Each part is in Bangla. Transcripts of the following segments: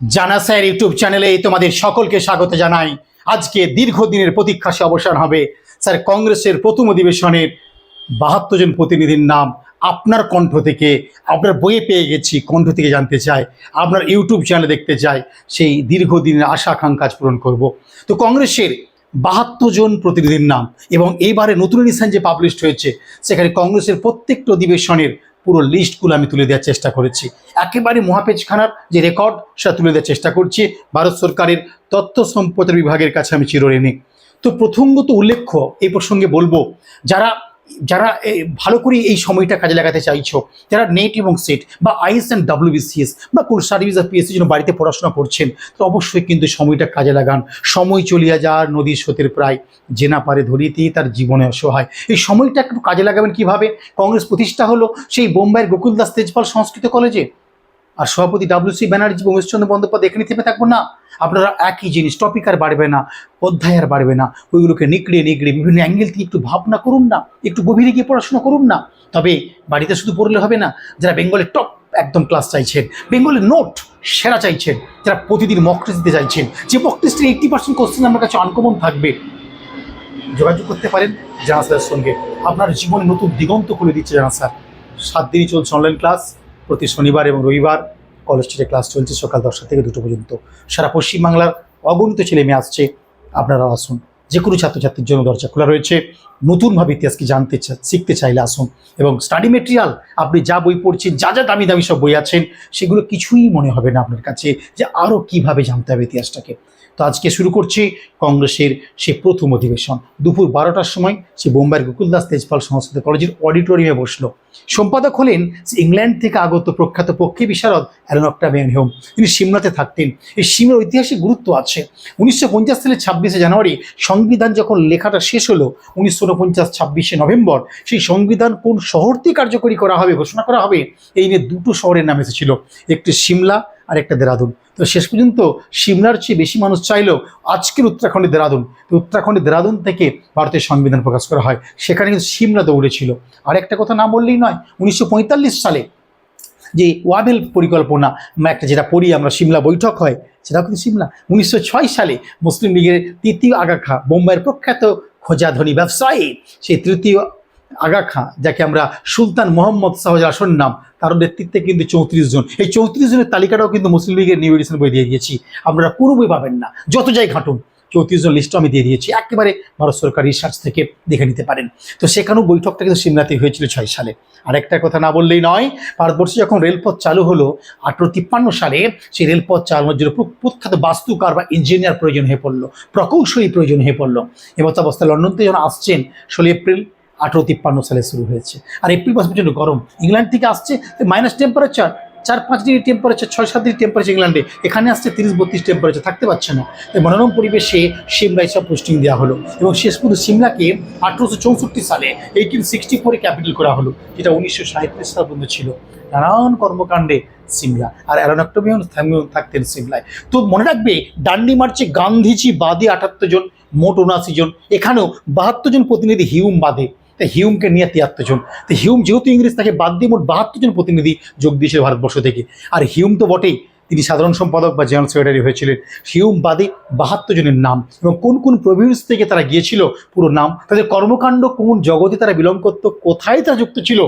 জানা স্যার ইউটিউব চ্যানেলে তোমাদের সকলকে স্বাগত জানাই। আজকে দীর্ঘদিনের প্রতীক্ষা সে অবসান হবে। স্যার, কংগ্রেসের প্রথম অধিবেশনের বাহাত্তর জন প্রতিনিধির নাম আপনার কণ্ঠ থেকে, আপনার বইয়ে পেয়ে গেছি, কণ্ঠ থেকে জানতে চাই, আপনার ইউটিউব চ্যানেলে দেখতে চাই, সেই দীর্ঘদিনের আশা আকাঙ্ক্ষা পূরণ করব। তো কংগ্রেসের বাহাত্তর জন প্রতিনিধির নাম এবং এইবারে নতুন এডিশন যে পাবলিশড হয়েছে, সেখানে কংগ্রেসের প্রত্যেকটা অধিবেশনের পুরো লিস্টগুলো আমি তুলে দেওয়ার চেষ্টা করেছি। একেবারে মহাপেজখানার যে রেকর্ড সেটা তুলে দেওয়ার চেষ্টা করছি। ভারত সরকারের তথ্য সম্পদের বিভাগের কাছে আমি চিরঋণী। তো প্রথমগত উল্লেখ্য, এই প্রসঙ্গে বলব, যারা যারা ভালো করে এই সময়টা কাজে লাগাতে চাইছো, যারা নেট এবং সেট বা আইএস অ্যান্ড ডাব্লিউবিসিএস বা কোর্স সার্ভিস আর পিএসসির জন্য বাড়িতে পড়াশোনা করছেন, তো অবশ্যই কিন্তু সময়টা কাজে লাগান। সময় চলিয়া যার, নদীর স্রোতের প্রায় যে না পারে ধরিতেই তার জীবনে অসহায়। এই সময়টা একটু কাজে লাগাবেন কীভাবে? কংগ্রেস প্রতিষ্ঠা হলো সেই বোম্বাইয়ের গোকুলদাস তেজপাল সংস্কৃত কলেজে। আর সভাপতি ডাব্লিউসি ব্যানার্জি উমেশচন্দ্র বন্দ্যোপাধ্যায় এখানে থেমে থাকব না। আপনারা একই জিনিস টপিক আর বাড়বে না, অধ্যায় আর বাড়বে না। ওইগুলোকে নিকড়ে নিকড়ে বিভিন্ন অ্যাঙ্গেল থেকে একটু ভাবনা করুন না, একটু গভীরে গিয়ে পড়াশোনা করুন না। তবে বাড়িতে শুধু পড়লে হবে না, যারা বেঙ্গলের টপ একদম ক্লাস চাইছেন বেঙ্গলের নোট সেরা চাইছেন, যারা প্রতিদিন মক দিতে চাইছেন, যে মক এইটটি পার্সেন্ট কোশ্চেন আমার কাছে আনকমন থাকবে, যোগাযোগ করতে পারেন জানা স্যারের সঙ্গে। আপনার জীবনে নতুন দিগন্ত খুলে দিচ্ছে জানা স্যার সাত দিনই চলছে অনলাইন ক্লাস প্রতি শনিবার এবং রবিবার কলেজ স্ট্রিটে ক্লাস চলছে সকাল দশটা থেকে দুটো পর্যন্ত। সারা পশ্চিমবাংলার অগণিত ছেলে মেয়ে আসছে, আপনারাও আসুন। যে কোনো ছাত্রছাত্রীর জন্য দরজা খোলা রয়েছে। নতুনভাবে ইতিহাসকে জানতে শিখতে চাইলে আসুন এবং স্টাডি মেটেরিয়াল আপনি যা বই পড়ছেন, যা যা দামি দামি সব বই আছেন, সেগুলো কিছুই মনে হবে না আপনার কাছে যে আরও কীভাবে জানতে হবে ইতিহাসটাকে। তো আজকে শুরু করছি কংগ্রেসের সে প্রথম অধিবেশন। দুপুর বারোটার সময় সে বোম্বাইয়ের গোকুলদাস তেজপাল সংস্কৃত কলেজের অডিটোরিয়ামে বসল। সম্পাদক হলেন ইংল্যান্ড থেকে আগত প্রখ্যাত পক্ষী বিশারদ অ্যালন অক্টাভিয়ান হোম তিনি সিমলাতে থাকতেন। এই সিমলার ঐতিহাসিক গুরুত্ব আছে। উনিশশো পঞ্চাশ সালের ছাব্বিশে জানুয়ারি সংবিধান যখন লেখাটা শেষ হলো, উনিশশো উনপঞ্চাশ ছাব্বিশে নভেম্বর সেই সংবিধান কোন শহরটি কার্যকরী করা হবে, ঘোষণা করা হবে, এই নিয়ে দুটো শহরের নাম এসেছিল। একটি সিমলা আর একটা দেরাদুন। তো শেষ পর্যন্ত সিমলার চেয়ে বেশি মানুষ চাইলেও আজকের উত্তরাখণ্ডের দেরাদুন। তো উত্তরাখণ্ডের দেরাদুন থেকে ভারতের সংবিধান প্রকাশ করা হয়। সেখানে কিন্তু সিমলা দৌড়েছিল আর একটা কথা না বললেই নয়, উনিশশো সালে যে ওয়াবেল পরিকল্পনা একটা যেটা পড়ি আমরা সিমলা বৈঠক হয়, সেটাও কিন্তু সিমলা উনিশশো ছয় সালে মুসলিম লীগের তৃতীয় আগাখা, বোম্বাইয়ের প্রখ্যাত খোঁজাধনী ব্যবসায়ী, সেই তৃতীয় আগা খাঁ, যাকে আমরা সুলতান মোহাম্মদ শাহজ আসন নাম তার নেতৃত্বে কিন্তু চৌত্রিশ জন। এই চৌত্রিশ জনের তালিকাটাও কিন্তু মুসলিম লীগের নিউ এডিশন বই দিয়ে দিয়েছি। আপনারা কোনো বই পাবেন না। যত যাই ঘাটুন, চৌত্রিশ জন লিস্টও আমি দিয়ে দিয়েছি। একেবারে ভারত সরকার রিসার্চ থেকে দেখে নিতে পারেন। তো সেখানেও বৈঠকটা কিন্তু সিমলাতে হয়েছিল ছয় সালে। আর একটা কথা না বললেই নয়, ভারতবর্ষে যখন রেলপথ চালু হলো, আঠেরো তিপ্পান্ন সালে সেই রেলপথ চালানোর জন্য প্র- প্রখ্যাত বাস্তুকার বা ইঞ্জিনিয়ার প্রয়োজন হয়ে পড়ল, প্রকৌশলী প্রয়োজন হয়ে পড়ল। এমত অবস্থায় লন্ডন থেকে যখন আসছেন, ষোলো এপ্রিল আঠেরো তিপ্পান্ন সালে শুরু হয়েছে। আর এপ্রিল মাস পর্যন্ত গরম। ইংল্যান্ড থেকে আসছে মাইনাস টেম্পারেচার চার পাঁচ ডিগ্রি টেম্পারেচার ছয় সাত ডিগ্রি টেম্পারেচার ইংল্যান্ডে এখানে আসছে তিরিশ বত্রিশ টেম্পারেচার থাকতে পারছে না। তাই মনোরম পরিবেশে সিমলায় সব পোস্টিং দেওয়া হলো। এবং শেষ পর্যন্ত সিমলাকে আঠেরোশো চৌষট্টি সালে এইটিন সিক্সটি ফোরে ক্যাপিটাল করা হলো, যেটা উনিশশো সাঁত্রিশ সাল পর্যন্ত ছিল। নানান কর্মকাণ্ডে সিমলা। আর অ্যারোনক্টমিও থাকতেন সিমলায়। তো মনে রাখবে, ডান্ডি মার্চে গান্ধীজি, বাদে আটাত্তর জন, মোট উনআশি জন। এখানেও বাহাত্তর জন প্রতিনিধি হিউম বাদে। হিউমকে নিয়ে তিয়াত্তর জন। তো হিউম যেহেতু ইংরেজ, তাকে বাদ দিয়ে মোট বাহাত্তর জন প্রতিনিধি যোগ দিয়েছিল ভারতবর্ষ থেকে। আর হিউম তো বটেই, তিনি সাধারণ সম্পাদক বা জেনারেল সেক্রেটারি হয়েছিলেন। হিউম বাদে বাহাত্তর জনের নাম। এবং কোন কোন প্রভিন্স থেকে তারা গিয়েছিল, পুরো নাম, তাদের কর্মকাণ্ড, কোন জগতে তারা বিলং করত, কোথায় তারা যুক্ত ছিল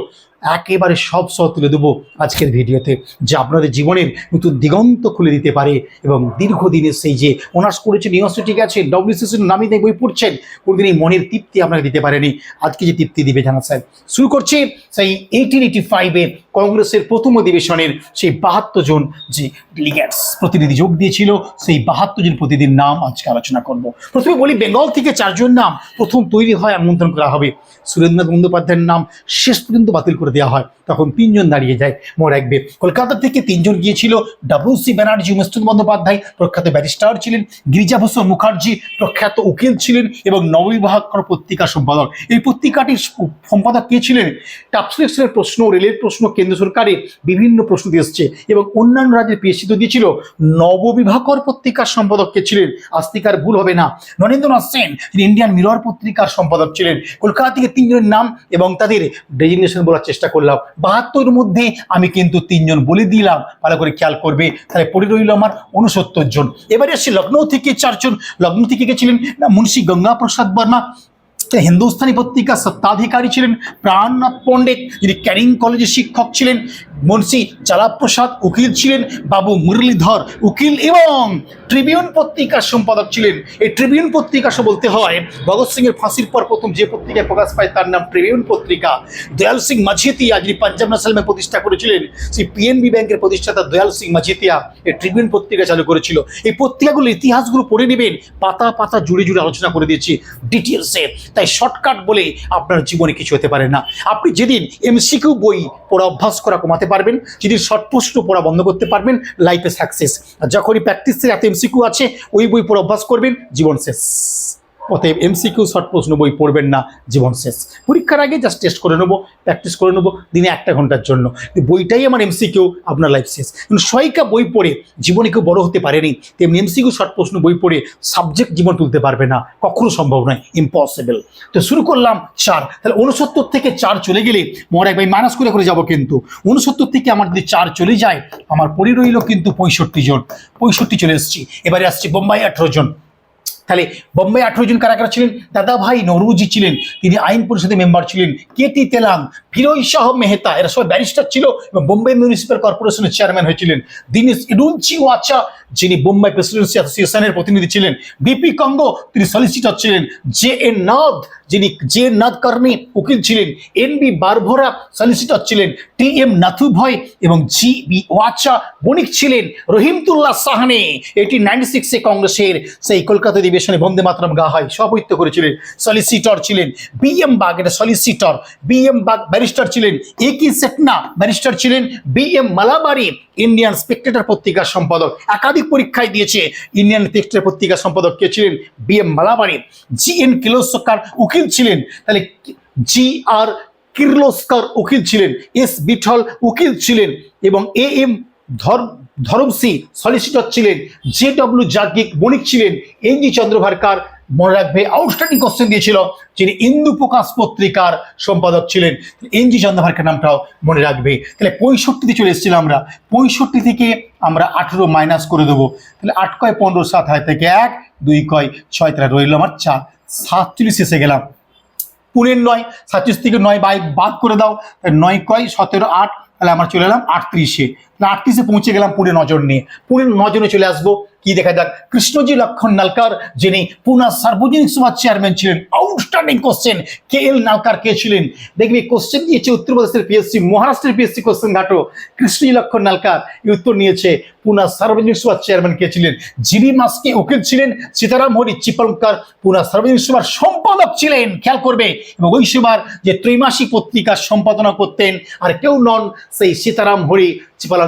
একেবারে সব সহ তুলে দেবো আজকের ভিডিওতে, যা আপনাদের জীবনের নতুন দিগন্ত খুলে দিতে পারে এবং দীর্ঘদিনের সেই যে অনার্স করেছেন ইউনিভার্সিটি গেছেন ডব্লিউসিসির নামি দিয়ে বই পড়ছেন, কোনোদিন এই মনের তৃপ্তি আপনাকে দিতে পারেনি। আজকে যে তৃপ্তি দিবে জানা স্যার। শুরু করছি সেই এইটিন এইটি ফাইভে কংগ্রেসের প্রথম অধিবেশনের সেই বাহাত্তর জন যে লিগার্স প্রতিনিধি যোগ দিয়েছিল, সেই বাহাত্তর জন প্রতিনিধির নাম আজকে আলোচনা করব। প্রথমে বলি, বেঙ্গল থেকে চারজন নাম প্রথম তৈরি হয়, আমন্ত্রণ করা হবে। সুরেন্দ্রনাথ বন্দ্যোপাধ্যায়ের নাম শেষ পর্যন্ত বাতিল করে দেওয়া হয়। তখন তিনজন দাঁড়িয়ে যায় মোর একবে কলকাতা থেকে তিনজন গিয়েছিল। ডাব্লিউসি ব্যানার্জি উমেশচন্দ্র বন্দ্যোপাধ্যায়, প্রখ্যাত ব্যারিস্টার ছিলেন। গিরিজাভূষণ মুখার্জি, প্রখ্যাত উকিল ছিলেন এবং নববিবাহকর পত্রিকা সম্পাদক। এই পত্রিকাটির সম্পাদক কে ছিলেন? টাপসিলেকশনের প্রশ্ন, রেলের প্রশ্ন, কেন্দ্র সরকারের বিভিন্ন প্রশ্ন দিয়ে এসছে এবং অন্যান্য রাজ্যের পিএসসি তো দিয়েছিল নববিবাহকর পত্রিকার সম্পাদক কে ছিলেন? আস্তিকার ভুল হবে না। নরেন্দ্রনাথ সেন তিনি ইন্ডিয়ান মিরর পত্রিকার সম্পাদক ছিলেন। কলকাতা থেকে তিনজনের নাম এবং তাদের ডেজিগনেশন বলার চেষ্টা চেষ্টা করলাম। বাহাত্তর মধ্যে আমি কিন্তু তিনজন বলে দিলাম। ভালো করে খেয়াল করবে। তাহলে পড়ে রইল আমার উনসত্তর জন। এবারে আসছি লখনৌ থেকে চারজন। লগ্ন থেকে গেছিলেন না, মুন্সী গঙ্গা প্রসাদ বর্মা। হিন্দুস্তানি পত্রিকা সত্ত্বাধিকারী ছিলেন প্রাণনাথ পণ্ডিত, যিনি ক্যারিং কলেজের শিক্ষক ছিলেন। মুন্সী চালাপ্রসাদ উকিল ছিলেন, বাবু মুরলীধর উকিল এবং ট্রিবিউন পত্রিকার সম্পাদক ছিলেন। এই ট্রিবিউন পত্রিকা সব বলতে হয়, ভগৎ সিংয়ের ফাঁসির পর প্রথম যে পত্রিকায় প্রকাশ পায় তার নাম ট্রিবিউন পত্রিকা। দয়াল সিং মাঝিতিয়া, যিনি পাঞ্জাব ন্যাশনাল প্রতিষ্ঠা করেছিলেন, সেই পিএনবি ব্যাংকের প্রতিষ্ঠাতা দয়াল সিং মাঝিতিয়া এই ট্রিবিউন পত্রিকা চালু করেছিল। এই পত্রিকাগুলোর ইতিহাসগুলো পড়ে নেবেন, পাতা পাতা জুড়ে জুড়ে আলোচনা করে দিয়েছি। ডিটেলসে তাই শর্টকাট বলে আপনার জীবনে কিছু হতে পারে না। আপনি যেদিন এমসিকিউ বই পড়া অভ্যাস করা কমাতে পারবেন, যেদিন শর্ট প্রশ্ন পড়া বন্ধ করতে পারবেন লাইফে সাকসেস যখনই প্র্যাকটিসের এত এমসিকিউ আছে, ওই বই পড়া অভ্যাস করবেন, জীবন শেষ। অতএব এমসিকিউ শর্ট প্রশ্ন বই পড়বেন না, জীবন শেষ। পরীক্ষার আগে জাস্ট টেস্ট করে নেব প্র্যাকটিস করে নেব, দিনে একটা ঘণ্টার জন্য। বইটাই আমার এমসিকিউ আপনার লাইফ শেষ। কিন্তু সবাইকা বই পড়ে জীবনে কেউ বড় হতে পারেনি, তেমনি এমসিকিউ শর্ট প্রশ্ন বই পড়ে সাবজেক্ট জীবন তুলতে পারবে না, কখনো সম্ভব নয় ইম্পসিবল তো শুরু করলাম চার। তাহলে উনসত্তর থেকে চার চলে গেলে এক ভাই মাইনাস করে করে যাব কিন্তু। উনসত্তর থেকে আমার যদি চার চলে যায়, আমার পরে রইল কিন্তু পঁয়ষট্টি জন। পঁয়ষট্টি চলে এসেছি। এবারে আসছি বোম্বাই আঠেরো জন। তাহলে বোম্বে আঠারো জন কারাগার কারা ছিলেন দাদা ভাই নরুজি ছিলেন, তিনি আইন পরিষদের মেম্বার ছিলেন, কেটি তেলাং, ফিরোজ শাহ মেহতা, এরা সবাই ব্যারিস্টার ছিল এবং বোম্বে মিউনিসিপ্যাল কর্পোরেশনের চেয়ারম্যান হয়েছিলেন। দিনেশ ইডুনচি ওয়াচা, যিনি বোম্বাই প্রেসিডেন্সি অ্যাসোসিয়েশনের প্রতিনিধি ছিলেন। বিপি কঙ্গ, তিনি সলিসিটর ছিলেন। জে এন নাথ যিনি জে কর্মী উকিল ছিলেন, এন বি বারভোরা সলিসিটর ছিলেন, টি এম নাথু ভয় এবং জি বি ওয়াচা বণিক ছিলেন রহিমতুল্লাহ সাহানে। এটি নাইনটি সিক্সে কংগ্রেসের সেই কলকাতা অধিবেশনে বন্দে মাতরম গা হয়, সভাপতিত্ব করেছিলেন সলিসিটর ছিলেন, বি এম বাগ এটা solicitor B M Bagh barrister ছিলেন, এ কি সেটনা ব্যারিস্টার ছিলেন, B M Malabari Indian Spectator পত্রিকার সম্পাদক। একাধিক পরীক্ষায় দিয়েছে, ইন্ডিয়ান স্পেক্টেটার পত্রিকার সম্পাদক কে ছিলেন B M Malabari. G N Kirloskar উকিল ছিলেন। তাহলে জি আর কির্লোস্কর উকিল ছিলেন, এস বিঠল উকিল ছিলেন এবং A M Dhar Dharamsi solicitor ছিলেন, জে ডব্লিউ জাগিক বণিক ছিলেন, এন জি চন্দ্রভারকার মনে রাখবে আউটস্ট্যান্ডিং কোশ্চেন দিয়েছিল, যিনি ইন্দু প্রকাশ পত্রিকার সম্পাদক ছিলেন। এন জি চন্দ্রভারকার নামটাও মনে রাখবে। তাহলে পঁয়ষট্টিতে চলে এসেছিলাম আমরা। পঁয়ষট্টি থেকে আমরা আঠেরো মাইনাস করে দেবো। তাহলে আট কয় পনেরো সাত হয় থেকে এক, দুই কয় ছয় তারা রইল আমার চার। সাতচল্লিশ এসে গেলাম। পুনের নয়, সাতচল্লিশ থেকে নয় বাইক বাদ করে দাও। নয় কয়, সতেরো, আট, তাহলে আমার চলে এলাম আটত্রিশে। আটত্রিশে পৌঁছে গেলাম পুনে নজর নিয়ে। পুনে নজরে চলে আসব। কি দেখা যাক? কৃষ্ণজি লক্ষণ নালকার, যিনি পুনা সার্বজনীন সভার চেয়ারম্যান ছিলেন আউটস্ট্যান্ডিং কোশ্চেন কে এল নালকার, কে ছিলেন? দেখবি কোশ্চেন দিয়েছে উত্তরপ্রদেশের পিএসসি মহারাষ্ট্রের পিএসসি কোশ্চেন ঘাটো। কৃষ্ণজি লক্ষণ নালকার, এই উত্তর নিয়েছে পুনা সার্বজনীন সভার চেয়ারম্যান কে ছিলেন? জিবি মাসকে উকিল ছিলেন, সীতারাম হরি চিপলকার পুনা সার্বজনীন সভার সম্পাদক ছিলেন, খেয়াল করবে। এবং ওই সভার যে ত্রৈমাসিক পত্রিকা সম্পাদনা করতেন, আর কেউ নন সেই সীতারাম হরি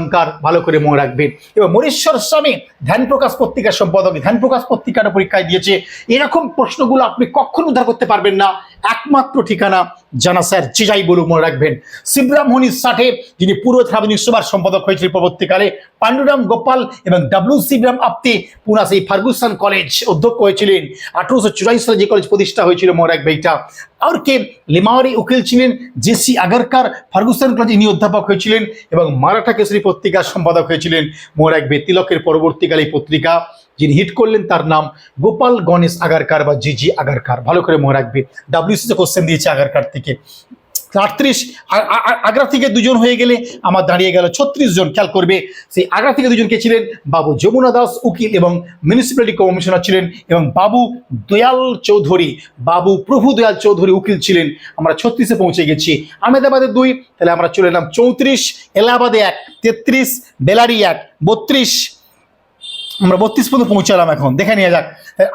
চিপালঙ্কার ভালো করে মনে রাখবেন। এবং মরেশ্বর স্বামী ধ্যান প্রকাশ পত্রিকার সম্পাদক, ধ্যান প্রকাশ পত্রিকার পরীক্ষায় দিয়েছে। এরকম প্রশ্নগুলো আপনি কখনো উদ্ধার করতে পারবেন না। একমাত্র ঠিকানা জানা স্যার, যে যাই বলুক মনে রাখবেন। শিবরাম হনি ষাটে, যিনি পূর্ব ত্রাবণী সভার সম্পাদক হয়েছিল পরবর্তীকালে, পাণ্ডুরাম গোপাল এবং ডাব্লিউ শিবরাম আপ্তে পুনা সেই ফার্গুসন কলেজ অধ্যক্ষ হয়েছিলেন। আঠারোশো চুরাশি সালে যে কলেজ প্রতিষ্ঠা হয়েছিল মনে রাখবে এটা আর কে লিমাওয়ারি উকিল ছিলেন জেসি আগরকার, ফার্গুসন কলেজে ইনি অধ্যাপক হয়েছিলেন এবং মারাঠা কেশরী পত্রিকার সম্পাদক হয়েছিলেন মনে রাখবে তিলকের পরবর্তীকালে পত্রিকা। যিনি হিট করলেন তার নাম গোপাল গণেশ আগারকার বা জি জি আগারকার। ভালো করে মনে রাখবে। ডাব্লিউসিতে কোশ্চেন দিয়েছে আগারকার থেকে। আটত্রিশ আগ্রা থেকে দুজন হয়ে গেলে আমার দাঁড়িয়ে গেল ছত্রিশ জন। খেয়াল করবে, সেই আগ্রা থেকে দুজন কে ছিলেন? বাবু যমুনা দাস উকিল এবং মিউনিসিপ্যালিটি কমিশনার ছিলেন এবং বাবু দয়াল চৌধুরী। বাবু প্রভু দয়াল চৌধুরী উকিল ছিলেন। আমরা ছত্রিশে পৌঁছে গেছি। আহমেদাবাদে দুই, তাহলে আমরা চলে এলাম চৌত্রিশ, এলাহাবাদে এক, তেত্রিশ, বেলারি এক, বত্রিশ। আমরা বত্রিশ পর্যন্ত পৌঁছালাম এখন। দেখে নিয়ে যাক।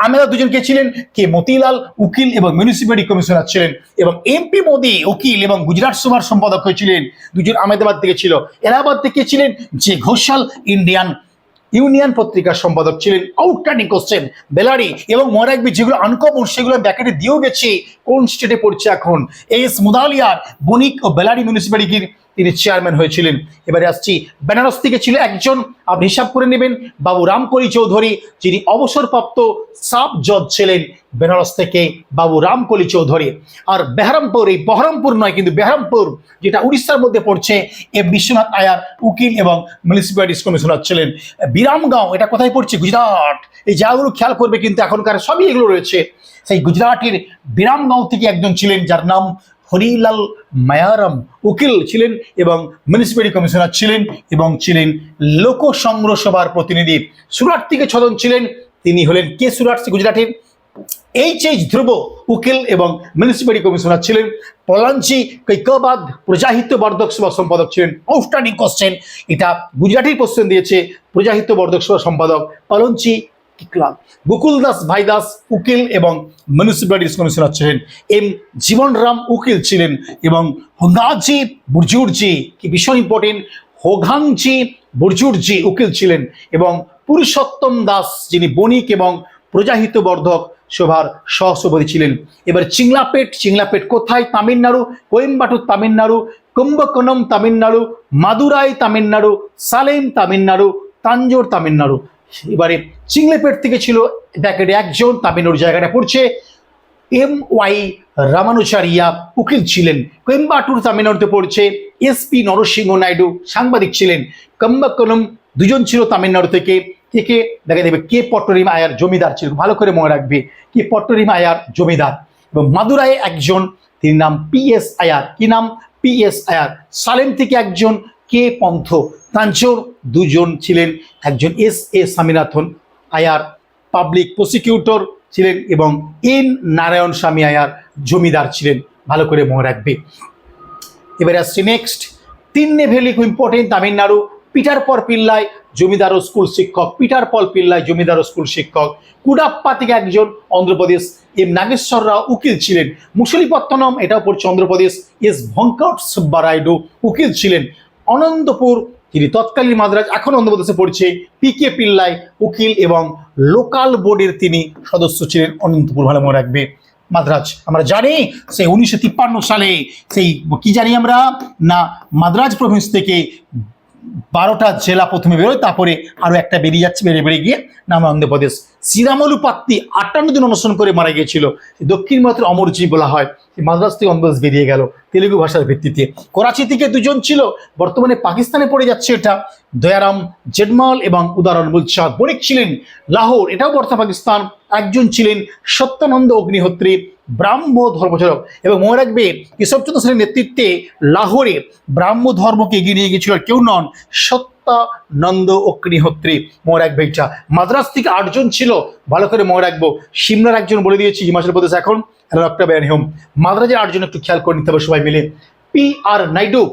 আমরা দুজন কে ছিলেন? কে? মতিলাল, উকিল এবং মিউনিসিপ্যালিটি কমিশনার ছিলেন এবং এমপি মোদি, উকিল এবং গুজরাট সভার সম্পাদক হয়েছিলেন। দুজন আহমেদাবাদ থেকে ছিল। এলাহাবাদ থেকে ছিলেন যে ঘোষাল ইন্ডিয়ান ইউনিয়ন পত্রিকার সম্পাদক ছিলেন। আউটস্ট্যান্ডিং কোশ্চেন বেলারি এবং মনে রাখবি যেগুলো আনকমন সেগুলো ব্যাকেটে দিয়েও গেছে। কোন স্টেটে পড়ছে এখন? এস মুদালিয়ার বণিক ও বেলারি মিউনিসিপ্যালিটির তিনি চেয়ারম্যান হয়েছিলেন। এবারে আসছি, বেনারস থেকে ছিল একজন, আপনি হিসাব করে নেবেন, বাবু রামকলি চৌধুরী, যিনি অবসরপ্রাপ্ত সাব জজ ছিলেন বেনারস থেকে, বাবু রামকলি চৌধুরী। আর বেহারামপুর, এই বহরমপুর নয়, কিন্তু বেহারামপুর, যেটা উড়িষ্যার মধ্যে পড়ছে, এ বিশ্বনাথ আয়ার উকিল এবং মিউনিসিপ্যালিটিস কমিশনার ছিলেন। বিরামগাঁও, এটা কোথায় পড়ছে? গুজরাট। এই জায়গাগুলো খেয়াল করবে কিন্তু এখনকার সবই এগুলো রয়েছে। সেই গুজরাটের বিরামগাঁও থেকে একজন ছিলেন, যার নাম হরিলাল মায়ারাম উকিল ছিলেন এবং মিউনিসিপ্যালিটি কমিশনার ছিলেন এবং ছিলেন লোক সংগ্রহ সভার প্রতিনিধি। সুরাট থেকে ছজন ছিলেন, তিনি হলেন কে সুরাট গুজরাটের এইচ এইচ ধ্রুব উকিল এবং মিউনিসিপ্যালিটি কমিশনার ছিলেন। পলাঞ্চি কৈকবাদ প্রজাহিত বর্ধক সভা সম্পাদক ছিলেন আউটস্ট্যান্ডিং কোশ্চেন এটা গুজরাটের কোশ্চেন দিয়েছে প্রজাহিত বর্ধক সভা সম্পাদক পলঞ্চি কিকলাল গোকুল দাস, ভাই দাস, উকিল এবং মিউনিসিপ্যালিটিস কমিশনার ছিলেন এম জীবনরাম উকিল ছিলেন এবং হোগাজি বুর্জুরজি, কি ভীষণ ইম্পর্টেন্ট হোঘাংজি বুর্জুরজি, উকিল ছিলেন এবং পুরুষোত্তম দাস যিনি বণিক এবং প্রজাহিত বর্ধক সভার সহসভাপতি ছিলেন। এবার চিংলাপেট চিংলাপেট কোথায়? তামিলনাড়ু, কোয়েম্বাটুর তামিলনাড়ু, কুম্ভকোণম তামিলনাড়ু, মাদুরাই তামিলনাড়ু, সালেম তামিলনাড়ু, তাঞ্জোর তামিলনাড়ু। এবারে চিংলেপেট থেকে ছিল ব্যাকেটে একজন তামিলনাড়ু জায়গাটা পড়ছে। এম ওয়াই রামানুচারিয়া উকিল ছিলেন। কোয়েম্বাটুর তামিলনাড়ুতে পড়ছে এসপি নরসিংহ নাইডু, সাংবাদিক ছিলেন। কম্বাকলম দুজন ছিল তামিলনাড়ু থেকে। কে কে? দেখা দেবে কে পট্টরিম আয়ার জমিদার ছিল। ভালো করে মনে রাখবে কে পট্টরিম আয়ার জমিদার। এবং মাদুরায় একজন, তিনি নাম পি এস আয়ার। কি নাম? পি এস আয়ার। সালেম থেকে একজন কে পন্থ? তাঞ্চোর দুজন ছিলেন একজন S A Swaminathan, Iyer public prosecutor ছিলেন এবং এন নারায়ণ স্বামী আয়ার জমিদার ছিলেন। ভালো করে মনে রাখবে। এবারে আসছি নেক্সট তিন্নে ভ্যালি খুব important Tamil Nadu Peter Paul Pillai জমিদার ও স্কুল শিক্ষক পিটার পল পিল্লাই জমিদার ও স্কুল শিক্ষক। কুডাপ্পা থেকে একজন অন্ধ্রপ্রদেশ এম নাগেশ্বর রাও উকিল ছিলেন। মুসলিপত্তনম, এটাও পড়ছে অন্ধ্রপ্রদেশ, এস ভঙ্কট সুব্বারায়ডু উকিল ছিলেন। অনন্তপুর তিনি তৎকালীন মাদ্রাজ, এখন অন্ধ্রপ্রদেশে পড়ছে পি কে পিল্লাই উকিল এবং লোকাল বোর্ডের তিনি সদস্য ছিলেন অনন্তপুর ভালো মনে রাখবে। মাদ্রাজ, আমরা জানি সেই উনিশশো তিপ্পান্ন সালে সেই, কি জানি আমরা? না, মাদ্রাজ প্রভিন্স থেকে বারোটা জেলা প্রথমে বেরোয়, তারপরে আরও একটা বেরিয়ে যাচ্ছে, বেরিয়ে বেরিয়ে গিয়ে নাম অন্ধ্রপ্রদেশ। শ্রীরামলু পাত্তি আটান্ন দিন অনুসরণ করে মারা গিয়েছিল। দক্ষিণ ভারতের অমরজি বলা হয় সেই মাদ্রাজ থেকে অন্ধ্রপ্রদেশ বেরিয়ে গেল তেলেগু ভাষার ভিত্তিতে। করাচি থেকে দুজন ছিল, বর্তমানে পাকিস্তানে পড়ে যাচ্ছে এটা। দয়ারাম জেডমাল এবং উদাহরণ বুলচাঁদ বণিক ছিলেন লাহোর, এটাও বর্তমান পাকিস্তান। একজন ছিলেন সত্যানন্দ অগ্নিহোত্রী, ব্রাহ্ম ধর্মচারক এবং মনে রাখবে, কেশবচন্দ্র সেনের নেতৃত্বে লাহোরে ব্রাহ্ম ধর্মকে এগিয়ে নিয়ে গিয়েছিল কেউ নন সত্যানন্দ অগ্নিহোত্রী। মনে রাখবে এটা। মাদ্রাস থেকে আটজন ছিল, ভালো করে মনে রাখব। সিমলার একজন বলে দিয়েছি, হিমাচল প্রদেশ এখন। ডক্টর ব্যান হোম মাদ্রাজের আটজন একটু খেয়াল করে নিতে হবে সবাই মিলে। পি আর নাইডু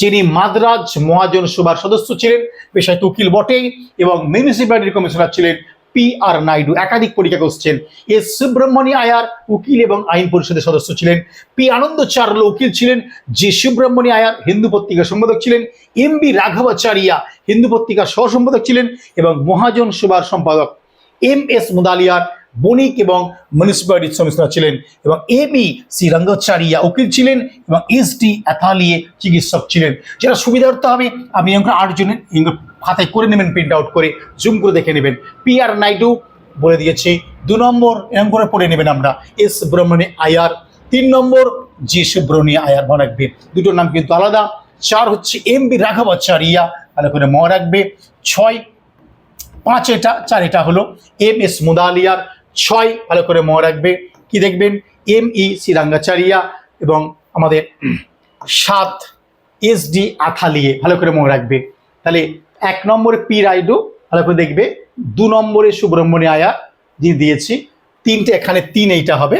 যিনি মাদ্রাজ মহাজন সভার সদস্য ছিলেন পেশায় উকিল বটেই, এবং মিউনিসিপ্যালিটির কমিশনার ছিলেন পি আর নাইডু একাধিক পরীক্ষা করছেন। এস সুব্রহ্মণী আয়ার উকিল এবং আইন পরিষদের সদস্য ছিলেন। পি আনন্দ চার্ল উকিল ছিলেন। যে সুব্রহ্মণী আয়ার হিন্দু পত্রিকার সম্পাদক ছিলেন। এম বি রাঘবাচারিয়া হিন্দু পত্রিকার সহ সম্পাদক ছিলেন এবং মহাজন সভার সম্পাদক এম এস মুদালিয়ার বণিক এবং মিউনিসিপ্যালিটি কমিশনার ছিলেন এবং এ বি সি রঙ্গাচারিয়া উকিল ছিলেন এবং এস ডি অ্যাথালিয়ে চিকিৎসক ছিলেন। যেটা সুবিধার্থ হবে আমি এরকম আটজনের খাতায় করে নেবেন প্রিন্ট আউট করে জুম করে দেখে নেবেন। পি আর নাইডু বলে দিয়েছে, দু নম্বর এরকম করে পড়ে নেবেন আমরা এস ব্রহ্মণী আয়ার তিন নম্বর জি সুব্রমণী আয়ার মনে রাখবে। দুটোর নাম কিন্তু আলাদা। চার হচ্ছে এম বি রাঘবাচারিয়া, ভালো করে মনে রাখবে। ছয় পাঁচ এটা চার এটা হলো এম এস মুদালিয়ার ছয়, ভালো করে মনে রাখবে। কি দেখবেন? এম ই শ্রীরাঙ্গাচারিয়া এবং আমাদের সাত এস ডি আথালিয়ে, ভালো করে মনে রাখবে। তাহলে এক নম্বরে পি রাইডু ভালো করে দেখবে। দু নম্বরে সুব্রহ্মণ্য আয়া দিয়ে দিয়েছি। তিনটে, এখানে তিন এইটা হবে।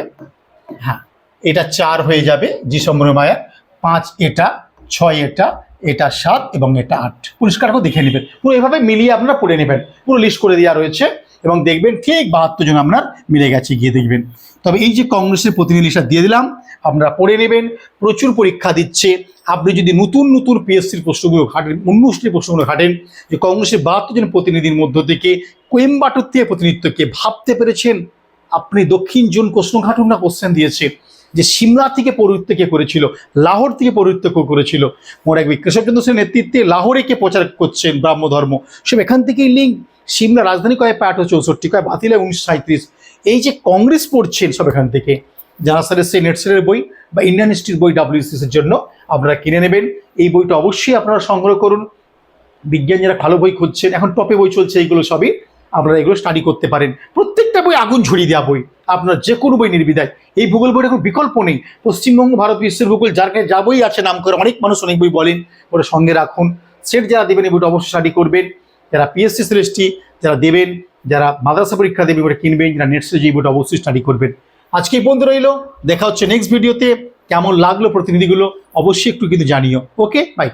হ্যাঁ এটা চার হয়ে যাবে, জি সম্বর মায়া। পাঁচ এটা, ছয় এটা এটা সাত এবং এটা আট। পরিষ্কার করে দেখে নেবেন। পুরো এভাবে মিলিয়ে আপনারা পড়ে নেবেন। পুরো লিস্ট করে দেওয়া রয়েছে। এবং দেখবেন ঠিক বাহাত্তর জন আপনার মিলে গেছে, গিয়ে দেখবেন। তবে এই যে কংগ্রেসের প্রতিনিধি লিস্টটা দিয়ে দিলাম, আপনারা পড়ে নেবেন, প্রচুর পরীক্ষা দিচ্ছে। আপনি যদি নতুন নতুন পিএসসির প্রশ্নগুলো ঘাটেন, অন্যশ্রী প্রশ্নগুলো ঘাটেন, যে কংগ্রেসের বাহাত্তর জন প্রতিনিধির মধ্য থেকে কোয়েম্বাটুর থেকে প্রতিনিধিত্বকে ভাবতে পেরেছেন? আপনি দক্ষিণ জোন প্রশ্ন ঘাটুন না কোশ্চেন দিয়েছে যে সিমলা থেকে পৌরত্ব কে করেছিল, লাহোর থেকে পৌরত্ব কে করেছিল? মোরাক কেশবচন্দ্র সেনের নেতৃত্বে লাহোরে কে প্রচার করছেন ব্রাহ্ম ধর্ম সব এখান থেকেই লিঙ্ক সিমলা রাজধানী কয় পাঠ চৌষট্টি কয় বাতিলে উনিশশো সাঁত্রিশ এই যে কংগ্রেস পড়ছেন সব এখান থেকে, যারা স্যারের সেই নেটসেলের বই বা ইন্ডিয়ান হিস্ট্রির বই ডাব্লিউসিএস এর জন্য, আপনারা কিনে নেবেন। এই বইটা অবশ্যই আপনারা সংগ্রহ করুন। বিজ্ঞান যারা ভালো বই খুঁজছেন, এখন টপে বই চলছে এইগুলো সবই, আপনারা এগুলো স্টাডি করতে পারেন। প্রত্যেকটা বই আগুন ঝরিয়ে দেওয়া বই, আপনার যে কোনো বই নির্বিধায়। এই ভূগোল বইটা এখন বিকল্প নেই। পশ্চিমবঙ্গ, ভারত বিশ্বের ভূগোল, যার কাছে যা বই আছে, নাম করে অনেক মানুষ অনেক বই বলেন, ওটা সঙ্গে রাখুন। সেট যারা দেবেন, এই বইটা অবশ্যই স্টাডি করবেন। যারা পিএসসি সৃষ্টি, যারা দেবেন, যারা মাদ্রাসা পরীক্ষা দেবে বইটা কিনবেন, যারা নেট সিরিজ বইটা অবশ্যই স্টাডি করবেন। আজকে এই বন্ধু রইল। দেখা হচ্ছে নেক্সট ভিডিওতে কেমন লাগল প্রতিনিধিগুলো অবশ্যই একটু কিন্তু জানিও। Okay bye